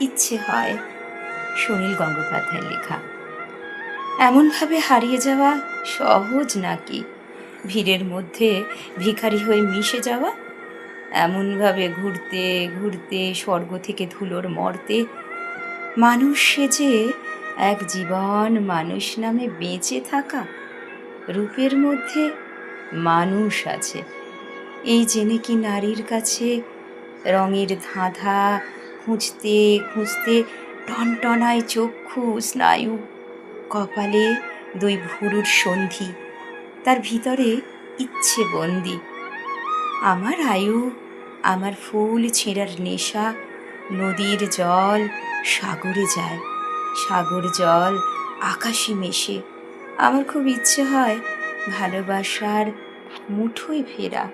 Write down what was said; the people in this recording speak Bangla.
ইচ্ছে হয়, সুনীল গঙ্গোপাধ্যায়ের লেখা। এমনভাবে হারিয়ে যাওয়া সহজ নাকি? ভিড়ের মধ্যে ভিখারি হয়ে মিশে যাওয়া? এমনভাবে ঘুরতে ঘুরতে, স্বর্গ থেকে ধুলোর মর্তে মানুষ সেজে এক জীবন মানুষ নামে বেঁচে থাকা? রূপের মধ্যে মানুষ আছে। এই জেনে কি নারীর কাছে রঙের ধাঁধা খুঁজতে খুঁজতে টনটনায় চক্ষু স্নায়ু কপালে দুই ভুরুর সন্ধি, তার ভিতরে ইচ্ছে বন্দি। আমার আয়ু, আমার ফুল ছেঁড়ার নেশা, নদীর জল সাগরে যায়, সাগর জল আকাশে মেশে। আমার খুব ইচ্ছে হয় ভালোবাসার মুঠোয় ফেরা।